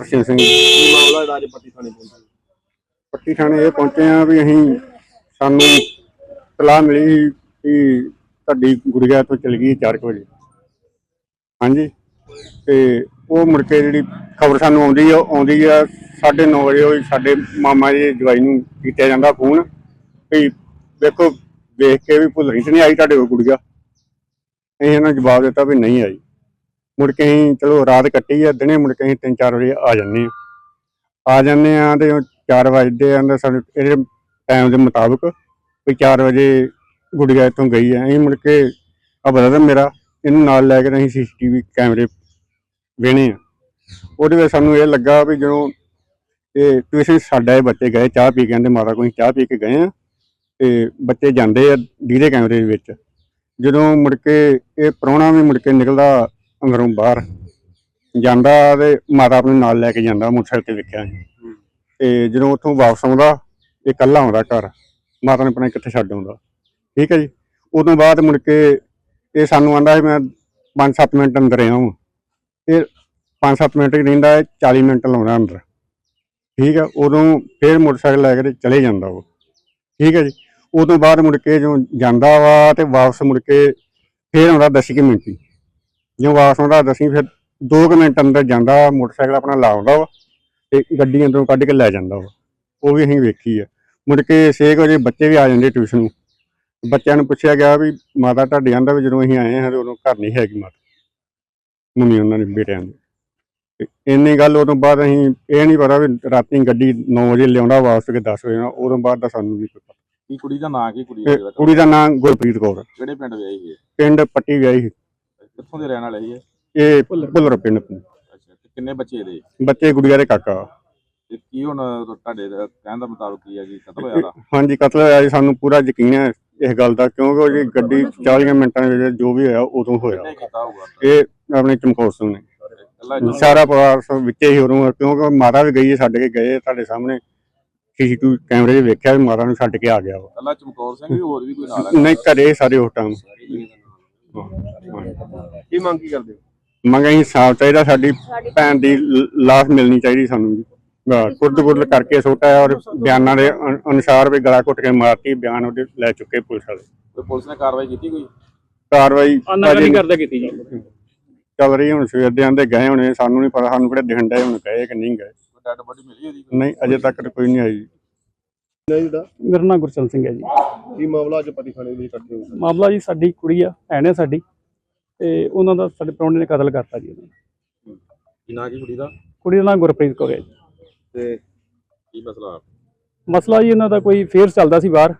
ਤਰਸੇਮ ਸਿੰਘ ਕੀ ਮਾਮਲਾ ਜਿਹੜਾ ਅੱਜ ਪੱਟੀ ਥਾਣੇ ਪਹੁੰਚਿਆ ਪੱਟੀ ਥਾਣੇ ਇਹ ਪਹੁੰਚੇ ਆ ਵੀ ਅਸੀਂ ਸਾਨੂੰ ਤਲਾਹ ਮਿਲੀ ਕਿ ਤੁਹਾਡੀ ਗੁੜੀਆ ਤੋਂ ਚਲ ਗਈ 4 ਵਜੇ। ਹਾਂਜੀ। ਤੇ ਉਹ ਮੁੜ ਕੇ ਜਿਹੜੀ ਖਬਰ ਸਾਨੂੰ ਆਉਂਦੀ ਆ ਉਹ ਆਉਂਦੀ ਆ 9:30 ਵਜੇ ਉਹ ਸਾਡੇ ਮਾਮਾ ਜੀ ਜਵਾਈ ਨੂੰ ਕੀਤਾ ਜਾਂਦਾ ਫੋਨ ਵੀ ਵੇਖੋ, ਵੇਖ ਕੇ ਵੀ ਭੁੱਲਣੀ ਤੇ ਨਹੀਂ ਆਈ ਤੁਹਾਡੇ ਕੋਲ ਗੁੜੀਆ। ਅਸੀਂ ਇਹਨਾਂ ਨੂੰ ਜਵਾਬ ਦਿੱਤਾ ਵੀ ਨਹੀਂ ਆਈ। ਮੁੜ ਕੇ ਅਸੀਂ ਚਲੋ ਰਾਤ ਕੱਟੀ ਆ, ਦਿਨੇ ਮੁੜ ਕੇ ਅਸੀਂ 3-4 ਵਜੇ ਆ ਜਾਂਦੇ ਆ ਆ ਜਾਂਦੇ ਆ ਤੇ 4 ਵਜੇ ਆਂਦਾ ਸਾਨੂੰ ਇਹਦੇ ਟਾਈਮ ਦੇ ਮੁਤਾਬਕ ਵੀ 4 ਵਜੇ ਗੁੜੀਆ ਇੱਥੋਂ ਗਈ ਹੈ ਅਸੀਂ ਮੁੜ ਕੇ ਆ ਬਰਦਰ ਮੇਰਾ, ਇਹਨੂੰ ਨਾਲ ਲੈ ਕੇ ਤੇ ਅਸੀਂ ਸੀਸੀਟੀਵੀ ਕੈਮਰੇ ਵੇਣੇ ਆ। ਉਹਦੇ ਵਿੱਚ ਸਾਨੂੰ ਇਹ ਲੱਗਾ ਵੀ ਜਦੋਂ ਇਹ ਟਿਊਸ਼ਨ ਸਾਡਾ ਇਹ ਬੱਚੇ ਗਏ, ਚਾਹ ਪੀ ਕੇ ਕਹਿੰਦੇ ਮਾਤਾ ਕੋਈ ਚਾਹ ਪੀ ਕੇ ਗਏ ਆ ਤੇ ਬੱਚੇ ਜਾਂਦੇ ਆ ਡੀਦੇ ਕੈਮਰੇ ਦੇ ਵਿੱਚ। ਜਦੋਂ ਮੁੜ ਕੇ ਇਹ ਪ੍ਰਾਹੁਣਾ ਵੀ ਮੁੜ ਕੇ ਨਿਕਲਦਾ ਅੰਦਰੋਂ ਬਾਹਰ ਜਾਂਦਾ ਤੇ ਮਾਤਾ ਆਪਣੇ ਨਾਲ ਲੈ ਕੇ ਜਾਂਦਾ ਮੋਟਰਸਾਈਕਲ ਤੇ ਵੇਖਿਆ ਅਸੀਂ ਤੇ ਜਦੋਂ ਉੱਥੋਂ ਵਾਪਸ ਆਉਂਦਾ ਇਹ ਇਕੱਲਾ ਆਉਂਦਾ ਘਰ। ਮਾਤਾ ਨੇ ਪਤਾ ਨੀ ਕਿੱਥੇ ਛੱਡ ਆਉਂਦਾ। ਠੀਕ ਹੈ ਜੀ? ਉਦੋਂ ਬਾਅਦ ਮੁੜ ਕੇ ਇਹ ਸਾਨੂੰ ਆਂਦਾ ਸੀ ਮੈਂ 5-7 ਮਿੰਟ ਅੰਦਰ ਆਇਆ ਹਾਂ ਫਿਰ 5-7 ਮਿੰਟ ਹੀ ਰਹਿੰਦਾ ਹੈ 40 ਮਿੰਟ ਲਾਉਂਦਾ ਅੰਦਰ। ਠੀਕ ਹੈ? ਉਦੋਂ ਫਿਰ ਮੋਟਰਸਾਈਕਲ ਲੈ ਕੇ ਤੇ ਚਲੇ ਜਾਂਦਾ ਉਹ। ਠੀਕ ਹੈ ਜੀ? ਉਦੋਂ ਬਾਅਦ ਮੁੜ ਕੇ ਜਦੋਂ ਜਾਂਦਾ ਵਾ ਤੇ ਵਾਪਸ ਮੁੜ ਕੇ ਫਿਰ ਆਉਂਦਾ 10 ਕੁ ਮਿੰਟ ਹੀ। ਜਦੋਂ ਵਾਪਸ ਆਉਂਦਾ ਦਸੀਂ ਫਿਰ 2 ਮਿੰਟ ਅੰਦਰ ਜਾਂਦਾ ਮੋਟਰਸਾਈਕਲ ਆਪਣਾ ਲਾਉਂਦਾ ਵਾ ਤੇ ਗੱਡੀ ਅੰਦਰੋਂ ਕੱਢ ਕੇ ਲੈ ਜਾਂਦਾ ਵਾ। ਉਹ ਵੀ ਅਸੀਂ ਵੇਖੀ ਆ। ਮੁੜ ਕੇ 6 ਵਜੇ ਬੱਚੇ ਵੀ ਆ ਜਾਂਦੇ ਟਿਊਸ਼ਨ ਨੂੰ। ਬੱਚਿਆਂ ਨੂੰ ਪੁੱਛਿਆ ਗਿਆ ਵੀ ਮਾਤਾ ਤੁਹਾਡੀ ਆਂਦਾ ਵੀ ਜਦੋਂ ਅਸੀਂ ਆਏ ਹਾਂ ਤੇ ਉਦੋਂ ਘਰ ਨਹੀਂ ਹੈਗੀ ਮਾਤਾ। ਮੰਮੀ ਉਹਨਾਂ ਦੇ ਬੇਟਿਆਂ ਦੀ। ਤੇ ਇੰਨੀ ਗੱਲ ਉਦੋਂ ਬਾਅਦ ਅਸੀਂ ਇਹ ਨਹੀਂ ਪਤਾ ਵੀ ਰਾਤੀ ਗੱਡੀ 9 ਵਜੇ ਲਿਆਉਂਦਾ ਵਾਪਸ ਕੇ 10 ਵਜੇ ਨਾਲ ਉਦੋਂ ਬਾਅਦ ਦਾ ਸਾਨੂੰ ਨਹੀਂ ਪਤਾ। ਕੀ ਕੁੜੀ ਦਾ ਨਾਂ ਕੀ ਕੁੜੀ ਤੇ ਦਾ ਕੁੜੀ ਦਾ ਨਾਮ ਗੁਰਪ੍ਰੀਤ ਕੌਰ ਕਿਹੜੇ ਪਿੰਡ ਵਿਆਹੀ ਹੈ? ਪਿੰਡ ਪੱਟੀ ਵਿਆਹੀ। ਕਿੱਥੋਂ ਦੇ ਰਹਿਣ ਵਾਲੇ ਹੈ ਇਹ? ਭੁੱਲਰ ਪਿੰਡ ਤੋਂ। ਅੱਛਾ ਤੇ ਕਿੰਨੇ ਬੱਚੇ ਇਹਦੇ? ਬੱਚੇ ਗੁੜੀਆ ਦੇ ਕਾਕਾ। ਤੇ ਕੀ ਹੁਣ ਤੁਹਾਡੇ ਦਾ ਕਹਿਣ ਦਾ ਮੁਤਾਬਕ ਕੀ ਹੈ ਕਿ ਕਤਲ ਹੋਇਆ ਦਾ? ਹਾਂਜੀ ਕਤਲ ਹੋਇਆ ਜੀ ਸਾਨੂੰ ਪੂਰਾ ਯਕੀਨ ਹੈ ਇਸ ਗੱਲ ਦਾ ਕਿਉਂਕਿ ਉਹ ਜੀ ਗੱਡੀ 40 ਮਿੰਟਾਂ ਦੇ ਵਿੱਚ ਜੋ ਵੀ ਹੋਇਆ ਉਦੋਂ ਹੋਇਆ। ਕਿੰਨੇ ਕੀਤਾ ਹੋਊਗਾ? ਇਹ ਆਪਣੇ ਚਮਕੌਰ ਸਿੰਘ ਨੇ। ਸਾਰਾ ਪਰਿਵਾਰ ਸਭ ਵਿੱਚੇ ਹੀ ਉਦੋਂ ਕਿਉਂਕਿ ਮਾਤਾ ਵੀ ਗਈ ਹੈ ਛੱਡ ਕੇ ਗਏ ਤੁਹਾਡੇ ਸਾਹਮਣੇ ਸੀਸੀਟੀਵੀ ਕੈਮਰੇ 'ਚ ਵੇਖਿਆ ਵੀ ਮਾਤਾ ਨੂੰ ਛੱਡ ਕੇ ਆ ਗਿਆ ਵਾ ਕੱਲਾ ਚਮਕੌਰ ਸਿੰਘ ਵੀ ਹੋਰ ਵੀ ਕੋਈ ਨਾਲ ਹੈ? ਨਹੀਂ ਘਰੇ ਸਾਰੇ ਉਸ ਟਾਈਮ ਕੀ ਮੰਗ ਕੀ ਕਰਦੇ ਮੰਗ ਅਸੀਂ ਸਾਫ਼ ਚਾਹੀਦਾ ਸਾਡੀ ਭੈਣ ਦੀ ਲਾਸ਼ ਮਿਲਣੀ ਚਾਹੀਦੀ ਸਾਨੂੰ ਜੀ। ਕੁਰਦ ਕੁਰਦ ਕਰਕੇ ਛੋਟਾ ਹੈ ਔਰ ਬਿਆਨਾਂ ਦੇ ਅਨ- ਅਨੁਸਾਰ ਵੀ ਗਲਾ ਘੁੱਟ ਕੇ ਮਾਰਤੀ ਬਿਆਨ ਉਹਦੇ ਲੈ ਚੁੱਕੇ ਪੁਲਿਸ ਵਾਲੇ। ਕੋਈ ਪੁਲਿਸ ਨੇ ਕਾਰਵਾਈ ਕੀਤੀ ਕੋਈ? ਕਾਰਵਾਈ ਅਨਾਗਰੀ ਕਰਦਾ ਕੀਤੀ ਜੀ। ਚੱਲ ਰਹੀ ਹੁਣ ਸਵੇਰ ਦੇ ਆਂਦੇ ਗਏ ਹੋਣੇ ਸਾਨੂੰ ਨਹੀਂ ਪਤਾ ਸਾਨੂੰ ਕਿਹੜੇ ਦਿਖਣ ਡਏ ਹੁਣ ਗਏ ਕਿ ਨਹੀਂ ਗਏ। ਕੋਈ ਡੈਡ ਬੋਡੀ ਮਿਲੀ ਉਹਦੀ ਨਹੀਂ ਅਜੇ ਤੱਕ ਤਾਂ ਕੋਈ ਨਹੀਂ ਆਈ। ਨਹੀਂ ਜਿਹੜਾ? ਮੇਰਾ ਨਾਮ ਗੁਰਚਰਨ ਸਿੰਘ ਹੈ ਜੀ। ਕੀ ਮਾਮਲਾ ਅੱਜ ਪੱਟੀ ਥਾਣੇ ਦੇ ਇਕੱਠੇ ਹੋਏ ਮਾਮਲਾ ਜੀ ਸਾਡੀ ਕੁੜੀ ਆ ਭੈਣ ਹੈ ਸਾਡੀ ਤੇ ਉਹਨਾਂ ਦਾ ਸਾਡੇ ਪ੍ਰਾਹੁਣੇ ਨੇ ਕਤਲ ਕਰਤਾ ਜੀ ਉਹਨਾਂ। ਨੂੰ। ਕੀ ਨਾਂ ਕੀ ਕੁੜੀ ਦਾ? ਕੁੜੀ ਦਾ ਨਾਮ ਗੁਰਪ੍ਰੀਤ ਕੌਰ ਹੈ ਜੀ। ਤੇ ਕੀ ਮਸਲਾ ਮਸਲਾ ਜੀ ਇਹਨਾਂ ਦਾ ਕੋਈ ਫੇਰ ਚੱਲਦਾ ਸੀ ਬਾਹਰ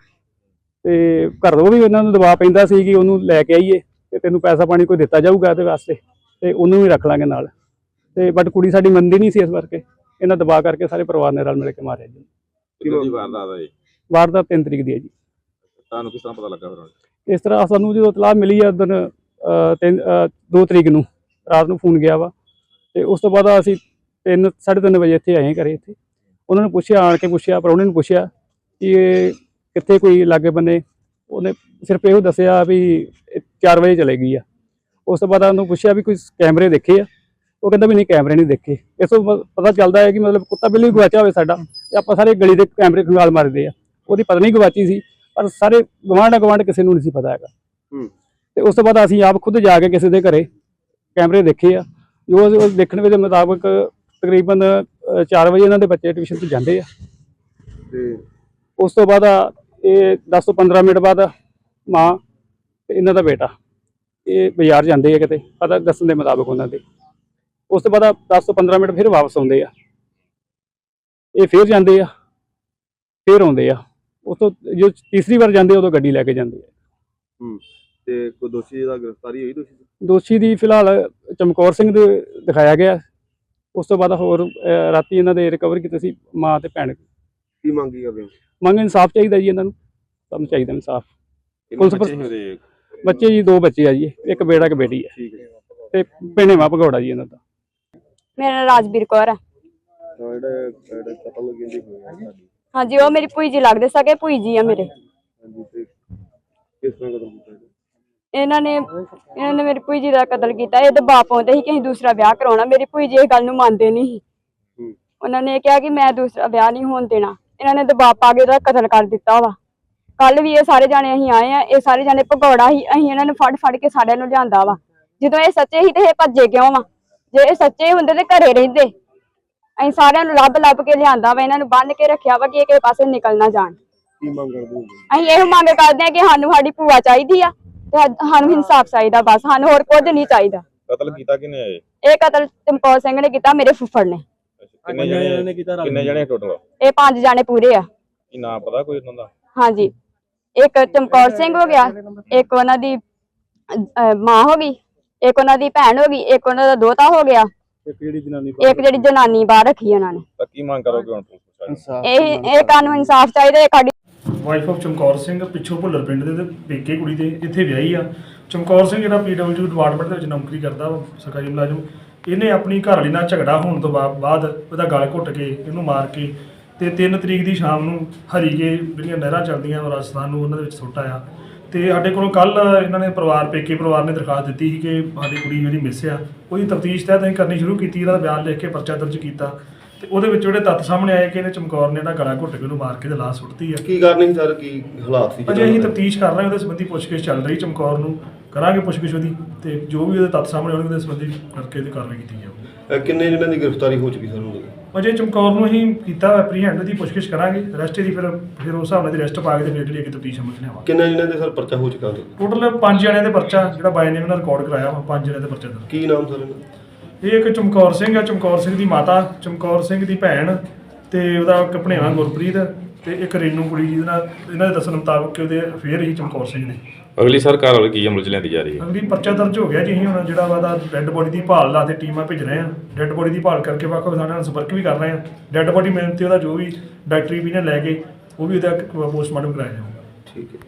ਤੇ ਘਰ ਤੋਂ ਵੀ ਇਹਨਾਂ ਨੂੰ ਦਬਾਅ ਪੈਂਦਾ ਸੀ ਕਿ ਉਹਨੂੰ ਲੈ ਕੇ ਆਈਏ ਤੇ ਤੈਨੂੰ ਪੈਸਾ ਪਾਣੀ ਕੋਈ ਦਿੱਤਾ ਜਾਊਗਾ ਇਹਦੇ ਵਾਸਤੇ ਤੇ ਉਹਨੂੰ ਵੀ ਰੱਖ ਲਾਂਗੇ ਨਾਲ। ਤੇ ਬਟ ਕੁੜੀ ਸਾਡੀ ਮੰਨਦੀ ਨਹੀਂ ਸੀ ਇਸ ਕਰਕੇ ਇਹਨਾਂ ਦਬਾਅ ਕਰਕੇ ਸਾਰੇ ਪਰਿਵਾਰ ਨੇ ਰਲ ਮਿਲ ਕੇ ਮਾਰਿਆ ਜੀ। ਵਾਰਦਾਤ ਹੈ ਇਹ? ਵਾਰਦਾਤ 3 ਤਰੀਕ ਦੀ ਹੈ ਜੀ। ਤੁਹਾਨੂੰ ਕਿਸ ਤਰ੍ਹਾਂ ਪਤਾ ਲੱਗਾ ਫਿਰ ਹੁਣ? ਇਸ ਤਰ੍ਹਾਂ ਸਾਨੂੰ ਜਦੋਂ ਇਤਲਾਹ ਮਿਲੀ ਅਹ, ਤਿੰਨ 2 ਤਰੀਕ ਨੂੰ ਰਾਤ ਨੂੰ ਫੋਨ ਗਿਆ ਵਾ। ਤੇ ਉਸ ਤੋਂ ਬਾਅਦ ਅਸੀਂ 3 3:30 ਵਜੇ ਇੱਥੇ ਆਏ ਘਰੇ ਇੱਥੇ। ਉਹਨਾਂ ਨੂੰ ਪੁੱਛਿਆ ਆਣ ਕੇ ਪੁੱਛਿਆ ਪ੍ਰਾਹੁਣੇ ਨੂੰ ਪੁੱਛਿਆ ਕਿ ਕਿੱਥੇ ਕੋਈ ਲਾਗੇ ਬੰਨੇ ਉਹਨੇ ਸਿਰਫ ਇਹੋ ਦੱਸਿਆ ਵੀ 4 ਵਜੇ ਚਲੇ ਗਈ ਆ। ਉਸ ਤੋਂ ਬਾਅਦ ਉਹਨੂੰ ਪੁੱਛਿਆ ਵੀ ਕੋਈ ਕੈਮਰੇ ਦੇਖੇ ਆ? ਉਹ ਕਹਿੰਦਾ ਵੀ ਨਹੀਂ ਕੈਮਰੇ ਨਹੀਂ ਦੇਖੇ। ਇਸ ਤੋਂ ਪਤਾ ਚੱਲਦਾ ਹੈ ਕਿ ਮਤਲਬ ਕੁੱਤਾ ਬਿੱਲੀ ਵੀ ਗਵਾਚਿਆ ਹੋਵੇ ਸਾਡਾ ਤੇ ਆਪਾਂ ਸਾਰੇ ਗਲੀ ਦੇ ਕੈਮਰੇ ਖੰਗਾਲ ਮਾਰਦੇ ਆ। ਉਹਦੀ ਪਤਨੀ ਗਵਾਚੀ ਸੀ ਪਰ ਸਾਰੇ ਗਵਾਂਢ ਗਵਾਂਢ ਕਿਸੇ ਨੂੰ ਨਹੀਂ ਸੀ ਪਤਾ ਹੈਗਾ। ਹੂੰ। ਤੇ ਉਸ ਤੋਂ ਬਾਅਦ ਅਸੀਂ ਆਪ ਖੁਦ ਜਾ ਕੇ ਕਿਸੇ ਦੇ ਘਰੇ ਕੈਮਰੇ ਦੇਖੇ ਆ। ਜੋ ਉਹ ਦੇਖਣ ਦੇ ਮੁਤਾਬਕ ਤਕਰੀਬਨ 4 ਵਜੇ ਇਹਨਾਂ ਦੇ ਬੱਚੇ ਟਿਊਸ਼ਨ ਤੇ ਜਾਂਦੇ ਆ। ਤੇ ਉਸ ਤੋਂ ਬਾਅਦ ਆ ਇਹ 10 ਤੋਂ 15 ਮਿੰਟ ਬਾਅਦ ਮਾਂ ਤੇ ਇਹਨਾਂ ਦਾ ਬੇਟਾ ਇਹ ਬਾਜ਼ਾਰ ਜਾਂਦੇ ਆ ਕਿਤੇ ਪਤਾ ਦੱਸਣ ਦੇ ਮੁਤਾਬਕ ਉਹਨਾਂ ਦੇ। ਉਸ ਤੋਂ ਬਾਅਦ ਆ 10 ਤੋਂ 15 ਮਿੰਟ ਫਿਰ ਵਾਪਸ ਆਉਂਦੇ ਆ। ਇਹ ਫਿਰ ਜਾਂਦੇ ਆ ਫਿਰ ਆਉਂਦੇ ਆ। ਉਸ ਤੋਂ ਜੋ ਤੀਸਰੀ ਵਾਰ ਜਾਂਦੇ ਆ, ਉਦੋਂ ਗੱਡੀ ਲੈ ਕੇ ਜਾਂਦੇ ਆ। ਤੇ ਕੋਈ ਦੋਸ਼ੀ ਦਾ ਗ੍ਰਿਫਤਾਰੀ ਹੋਈ ਦੋਸ਼ੀ ਦੀ? ਦੋਸ਼ੀ ਦੀ ਫਿਲਹਾਲ ਚਮਕੌਰ ਸਿੰਘ ਦੇ ਦਿਖਾਇਆ ਗਿਆ। ਉਸ ਤੋਂ ਬਾਅਦ ਹੋਰ ਰਾਤੀ ਇਹਨਾਂ ਦੇ ਰਿਕਵਰ ਕੀਤੇ ਸੀ ਮਾਂ ਤੇ ਭੈਣ। ਕੀ ਮੰਗੀ ਕਰਦੇ ਹੋ? ਮੰਗ ਇਨਸਾਫ ਚਾਹੀਦਾ ਜੀ ਇਹਨਾਂ ਨੂੰ। ਸਾਨੂੰ ਚਾਹੀਦਾ ਇਨਸਾਫ। ਪੁਲਿਸ ਬੱਚੇ ਜੀ ਦੋ ਬੱਚੇ ਆ ਜੀ। ਇੱਕ ਬੇੜਾ ਇੱਕ ਬੇਟੀ ਹੈ ਹੈ। ਤੇ ਭੈਣੇਵਾ ਭਗੌੜਾ ਜੀ ਇਹਨਾਂ ਦਾ। ਮੇਰਾ ਨਾਂ ਰਾਜਵੀਰ ਕੌਰ ਆ ਤਾਂ ਜਿਹੜਾ ਜਿਹੜਾ ਕਤਲ ਕਹਿੰਦੇ ਹੋਇਆ ਸਾਡੀ? ਹਾਂਜੀ ਉਹ ਮੇਰੀ ਭੂਈ ਜੀ ਲੱਗਦੇ ਸਕੇ ਭੂਈ ਜੀ ਆ ਮੇਰੇ। ਹਾਂਜੀ ਤੇ ਕਿਸ ਤਰ੍ਹਾਂ ਕਤਲ ਕੀਤਾ? ਇਹਨਾਂ ਨੇ ਇਹਨਾਂ ਨੇ ਮੇਰੀ ਭੂਈ ਜੀ ਦਾ ਕਤਲ ਕੀਤਾ। ਇਹ ਦਬਾਅ ਪਾਉਂਦੇ ਸੀ ਕਿ ਅਸੀਂ ਦੂਸਰਾ ਵਿਆਹ ਕਰਾਉਣਾ। ਮੇਰੀ ਭੂਈ ਜੀ ਇਸ ਗੱਲ ਨੂੰ ਮੰਨਦੇ ਨਹੀਂ ਸੀ। ਉਹਨਾਂ ਨੇ ਕਿਹਾ ਕਿ ਮੈਂ ਦੂਸਰਾ ਵਿਆਹ ਨਹੀਂ ਹੋਣ ਦੇਣਾ। ਇਹਨਾਂ ਨੇ ਦਬਾਅ ਪਾ ਕੇ ਉਹਦਾ ਕਤਲ ਕਰ ਦਿੱਤਾ ਵਾ। ਕੱਲ ਵੀ ਇਹ ਸਾਰੇ ਜਾਣੇ ਅਸੀਂ ਆਏ ਆ। ਇਹ ਸਾਰੇ ਜਾਣੇ ਭਗੌੜਾ ਹੀ ਅਸੀਂ ਇਹਨਾਂ ਨੂੰ ਫੜ ਫੜ ਕੇ ਸਾਰਿਆਂ ਨੂੰ ਲਿਆਂਦਾ ਵਾ। ਜਦੋਂ ਇਹ ਸੱਚੇ ਹੀ ਤੇ ਇਹ ਭੱਜੇ ਕਿਉਂ ਵਾ? ਜੇ ਇਹ ਸੱਚੇ ਹੁੰਦੇ ਤੇ ਘਰੇ ਰਹਿੰਦੇ। ਅਸੀਂ ਸਾਰਿਆਂ ਨੂੰ ਲੱਭ ਲੱਭ ਕੇ ਲਿਆਂਦਾ ਵਾ ਇਹਨਾਂ ਨੂੰ ਬੰਨ੍ਹ ਕੇ ਰੱਖਿਆ ਵਾ ਕਿ ਇਹ ਕਿਸੇ ਪਾਸੇ ਨਿਕਲ ਨਾ ਜਾਣ। ਕੀ ਮੰਗ ਕਰਦੇ ਹੋ ਅਸੀਂ ਇਹ ਮੰਗ ਕਰਦੇ ਹਾਂ ਕਿ ਸਾਨੂੰ ਸਾਡੀ ਭੂਆ ਚਾਹੀਦੀ ਆ ਤੇ ਸਾਨੂੰ ਇਨਸਾਫ ਚਾਹੀਦਾ ਬਸ ਸਾਨੂੰ ਹੋਰ ਕੁਝ ਨਹੀਂ ਚਾਹੀਦਾ। ਕਤਲ ਕੀਤਾ ਕਿਨੇ ਆਏ ਇਹ? ਕਤਲ ਚਮਕੌਰ ਸਿੰਘ ਨੇ ਕੀਤਾ ਮੇਰੇ ਫੁੱਫੜ ਨੇ। ਕਿੰਨੇ ਜਣੇ ਕਿੰਨੇ ਜਣੇ ਟੋਟਲ ਇਹ ਪੰਜ ਜਾਣੇ ਪੂਰੇ ਆ। ਕੀ ਨਾਂ ਪਤਾ ਕੋਈ ਉਹਨਾਂ ਦਾ? ਹਾਂਜੀ। ਇੱਕ ਚਮਕੌਰ ਸਿੰਘ ਹੋ ਗਿਆ ਇੱਕ ਉਹਨਾਂ ਦੀ ਮਾਂ ਹੋ ਗਈ। ਇੱਕ ਉਹਨਾਂ ਦੀ ਭੈਣ ਹੋ ਗਈ ਇੱਕ ਉਹਨਾਂ ਦਾ ਦੋਤਾ ਹੋ ਗਿਆ। ਇੱਕ ਜਿਹੜੀ ਜਨਾਨੀ ਇੱਕ ਜਿਹੜੀ ਜਨਾਨੀ ਬਾਹਰ ਰੱਖੀ ਉਹਨਾਂ ਨੇ। ਤਾਂ ਕੀ ਮੰਗ ਕਰੋਗੇ ਹੁਣ ਪੁਲਿਸ ਪ੍ਰਸ਼ਾਸਨ ਇਹ ਇਹ ਕਾਨੂੰਨ ਇਨਸਾਫ ਚਾਹੀਦਾ ਇਹ ਸਾਡੀ ਵਾਈਫ ਆਫ ਚਮਕੌਰ ਸਿੰਘ ਪਿੱਛੋਂ ਭੁੱਲਰ ਪਿੰਡ ਦੇ ਤੇ ਪੇਕੇ ਕੁੜੀ ਦੇ ਇੱਥੇ ਵਿਆਹੀ ਆ। ਚਮਕੌਰ ਸਿੰਘ ਜਿਹੜਾ ਪੀਡਬਲਯੂ ਡਿਪਾਰਟਮੈਂਟ ਦੇ ਵਿੱਚ ਨੌਕਰੀ ਕਰਦਾ ਵਾ ਸਰਕਾਰੀ ਮੁਲਾਜ਼ਮ। ਇਹਨੇ ਆਪਣੀ ਘਰਵਾਲੀ ਨਾਲ ਝਗੜਾ ਹੋਣ ਤੋਂ ਬਾ- ਬਾਅਦ ਉਹਦਾ ਗਲ ਘੁੱਟ ਕੇ ਇਹਨੂੰ ਮਾਰ ਕੇ ਤੇ 3 ਤਰੀਕ ਦੀ ਸ਼ਾਮ ਨੂੰ ਹਰੀਕੇ ਜਿਹੜੀਆਂ ਨਹਿਰਾਂ ਚੱਲਦੀਆਂ ਰਾਜਸਥਾਨ ਨੂੰ ਉਹਨਾਂ ਦੇ ਵਿੱਚ ਸੁੱਟ ਆਇਆ। ਤੇ ਸਾਡੇ ਕੋਲੋਂ ਕੱਲ ਇਹਨਾਂ ਨੇ ਪਰਿਵਾਰ ਪੇਕੇ ਪਰਿਵਾਰ ਨੇ ਦਰਖਾਸਤ ਦਿੱਤੀ ਸੀ ਕਿ ਸਾਡੀ ਕੁੜੀ ਜਿਹੜੀ ਮਿਸ ਆ ਉਹਦੀ ਤਫਤੀਸ਼ ਤਹਿਤ ਅਸੀਂ ਕਰਨੀ ਸ਼ੁਰੂ ਕੀਤੀ ਇਹਦਾ ਬਿਆਨ ਲਿਖ ਕੇ ਪਰਚਾ ਦਰਜ ਕੀਤਾ ਤੇ ਉਹਦੇ ਵਿੱਚ ਜਿਹੜੇ ਤੱਥ ਸਾਹਮਣੇ ਆਏ ਕਿ ਇਹਨੇ ਚਮਕੌਰ ਨੇ ਇਹਦਾ ਗਲਾ ਘੁੱਟ ਕੇ ਉਹਨੂੰ ਮਾਰ ਕੇ ਤੇ ਲਾਸ਼ ਸੁੱਟਤੀ ਆ। ਕੀ ਕਾਰਨ ਸੀ ਸਰ? ਕੀ ਹਾਲਾਤ ਸੀ? ਅਜੇ ਅਸੀਂ ਤਫਤੀਸ਼ ਕਰ ਰਹੇ ਹਾਂ ਉਹਦੇ ਸੰਬੰਧੀ ਪੁੱਛਗਿੱਛ ਚੱਲ ਰਹੀ ਚਮਕੌਰ ਨੂੰ ਕਰਾਂਗੇ ਪੁੱਛਗਿੱਛ ਉਹਦੀ ਤੇ ਜੋ ਵੀ ਉਹਦੇ ਤੱਥ ਸਾਹਮਣੇ ਆਉਣਗੇ ਉਹਦੇ ਸੰਬੰਧੀ ਕਰਕੇ ਇਹਦੀ ਕਾਰਵਾਈ ਕੀਤੀ ਜਾਊਗੀ। ਅਹ ਕਿੰਨੇ ਜਿਹਨਾਂ ਦੀ ਗ੍ਰਿਫਤਾਰੀ ਹੋ ਚੁੱਕੀ ਸਰ ਉਹਦੀ ਅਜੇ ਚਮਕੌਰ ਨੂੰ ਅਸੀਂ ਕੀਤਾ ਐਪਰੀਹੈਂਡ ਦੀ ਪੁੱਛਗਿੱਛ ਕਰਾਂਗੇ ਰੈਸਟ ਦੀ ਫਿਰ ਫਿਰ ਉਸ ਹਿਸਾਬ ਨਾਲ ਦੀ ਰੈਸਟ ਪਾ ਕੇ ਤੇ ਫਿਰ ਜਿਹੜੀ ਅੱਗੇ ਤਫਤੀਸ਼ ਅਮਲ ਚ ਲਿਆਵਾਂਗੇ ਕਿੰਨੇ ਜਿਹਨਾਂ ਦੇ ਸਰ ਪਰਚਾ ਹੋ ਚੁੱਕਾ ਉਹਦਾ? ਟੋਟਲ ਪੰਜ ਜਣਿਆਂ ਦੇ ਪਰਚਾ ਜਿਹੜਾ ਬਾਈ ਨੇ ਉਹਨਾਂ ਰਿਕਾਰਡ ਕਰਾਇਆ ਵਾ ਪੰਜ ਜਣਿਆਂ ਦੇ ਪਰਚਾ ਦਰਜ ਕੀ ਨਾਮ ਸਰ ਇਹਨਾਂ ਦਾ? ਇਹ ਇੱਕ ਚਮਕੌਰ ਸਿੰਘ ਆ ਚਮਕੌਰ ਸਿੰਘ ਦੀ ਮਾਤਾ ਚਮਕੌਰ ਸਿੰਘ ਦੀ ਭੈਣ ਤੇ ਉਹਦਾ ਇੱਕ ਭਣੇਵਾ ਗੁਰਪ੍ਰੀਤ ਤੇ ਇੱਕ ਰੇਨੂ ਕੁੜੀ ਜਿਹਦੇ ਨਾਲ ਇਹਨਾਂ ਦੇ ਦੱਸਣ ਮੁਤਾਬਕ ਕਿ ਉਹਦੇ ਅਫੇਅਰ ਹੀ ਚਮਕੌਰ ਸਿੰਘ ਦੇ ਅਗਲੀ ਸਰਕਾਰ ਵੱਲ ਕੀ ਅਮਲ ਚ ਲਿਆਂਦੀ ਜਾ ਰਹੀ ਹੈ? ਅਗਲੀ ਪਰਚਾ ਦਰਜ ਹੋ ਗਿਆ ਜੀ ਅਸੀਂ ਹੁਣ ਜਿਹੜਾ ਵਾ ਦਾ ਡੈੱਡ ਬੋਡੀ ਦੀ ਭਾਲ ਲਾ ਤੇ ਟੀਮਾਂ ਭੇਜ ਰਹੇ ਆ ਡੈੱਡ ਬੋਡੀ ਦੀ ਭਾਲ ਕਰਕੇ ਵੱਖ ਵੱਖ ਨਾਲ ਸੰਪਰਕ ਵੀ ਕਰ ਰਹੇ ਆ ਡੈੱਡ ਬੋਡੀ ਮਿਲਣ ਤੇ ਉਹਦਾ ਜੋ ਵੀ ਡਾਕਟਰੀ ਵੀ ਨੇ ਲੈ ਕੇ ਉਹ ਵੀ ਉਹਦਾ ਪੋਸਟਮਾਰਟਮ ਕਰਾਇਆ ਜਾਊਗਾ। ਠੀਕ ਹੈ।